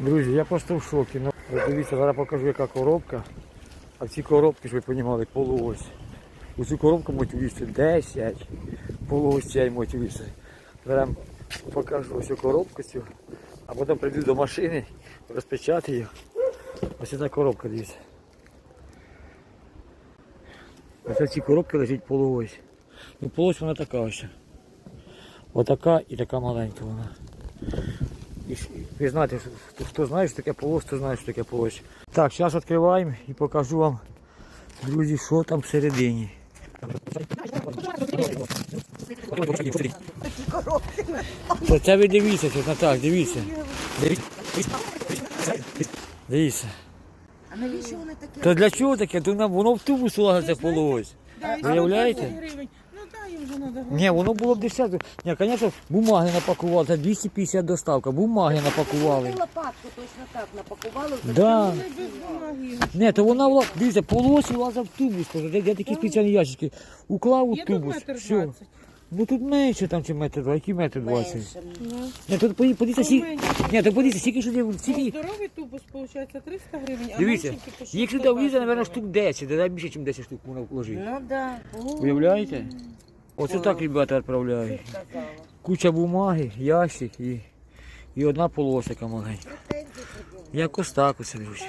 Друзі, я просто в шокі. Ну, дивіться, зараз покажу, яка коробка. А в цій коробці, щоб ви розуміли, полуось. У цю коробку можуть влізти 10 полуостей можуть влізти. Зараз покажу ось цю коробку цю, а потім прийду до машини, розпечати її. Ось ця коробка, дивіться. Ось в цій коробці лежить полуось. Ну, полуось вона така ось. Отака і така маленька вона. І ви знаєте, хто, хто знає, що таке полось, хто знає, що таке полось. Так, зараз відкриваємо і покажу вам, друзі, що там всередині. То це ви дивіться, що так, дивіться. Дивіться. А навіщо вони такі? То для чого таке? То нам воно в тубус ложиться полось. Виявляєте? Їм вже треба. Ні, воно було б дешевше. Ні, звісно, бумаги напакували, це 250 доставка, бумаги напакували. Лопатку точно так напакували. Да. Без бумаги. Ні, то вона була, дивіться, полосі влазив в тубус, теж, де, де такі спеціальні ящики. Уклав у Є тут тубус. метр Все. двадцять. Ну тут менше там, чи метр два, який метр двадцять. менше. Ну. Ні, тут поді- подивіться, Ну, сі... менше. Ні, то подивіться, скільки ж Ну, стільки... Здоровий тубус, виходить, 300 гривень, а Дивіться, по їх сюди влізе, гривень. мабуть, штук 10, де більше, ніж 10 штук можна вложити. Ну да. Уявляєте? Оце так ребята відправляють. Куча бумаги, ящик і, і одна полосика маленька. Якось так оце, друзі.